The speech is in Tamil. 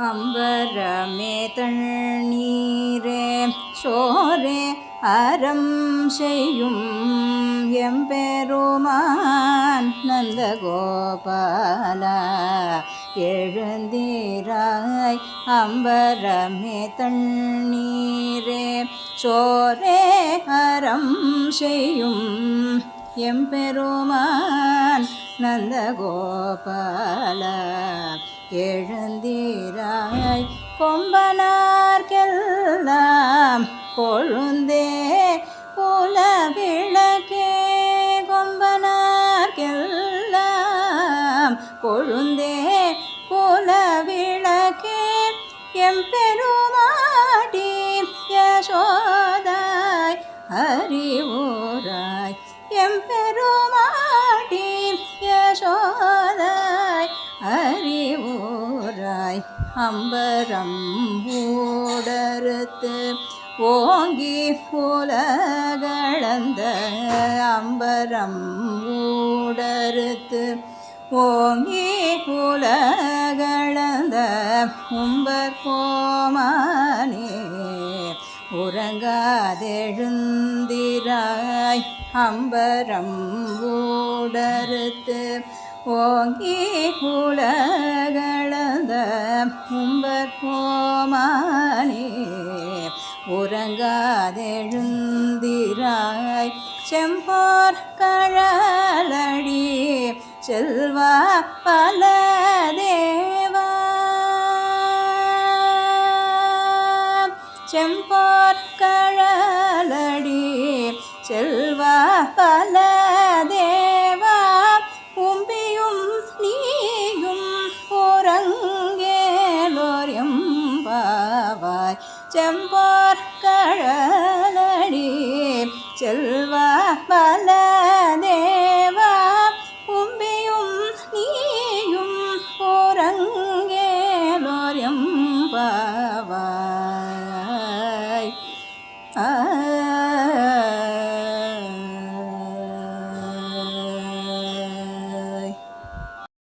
அம்பரமே தண்ணீரே சோரே அறம் செய்யும் எம்பெருமான் நந்தகோபால. எழுந்தீராய் அம்பரமே தண்ணீரே சோரே அறம் செய்யும் எம்பெருமான் நந்தகோபால. எழுந்தீராய். கொம்பனார்கெல்லாம் கொழுந்தே புல விளக்கே கொம்பனார்கெல்லாம் கொழுந்தே புல விளக்கே எம்பெருமாட்டி அறிவோராய் அம்பரம் ஊடறுத்து ஓங்கி உலகளந்த அம்பரம் ஊடறுத்து ஓங்கி உலகளந்த உம்பர் கோமானே உறங்காதெழுந்திராய் அம்பரம் ஊடறுத்து ஓங்கி உலகளந்த உம்பர் கோமானே உறங்காதெழுந்திராய். செம்போர் கழலடி செல்வா பல தேவா. செம்போர் கழலடி செல்வா செம்போர் கழலடி செல்வ பல தேவா உம்பியும் நீயும் உறங்கேலோரியம் பாவாய். ஆ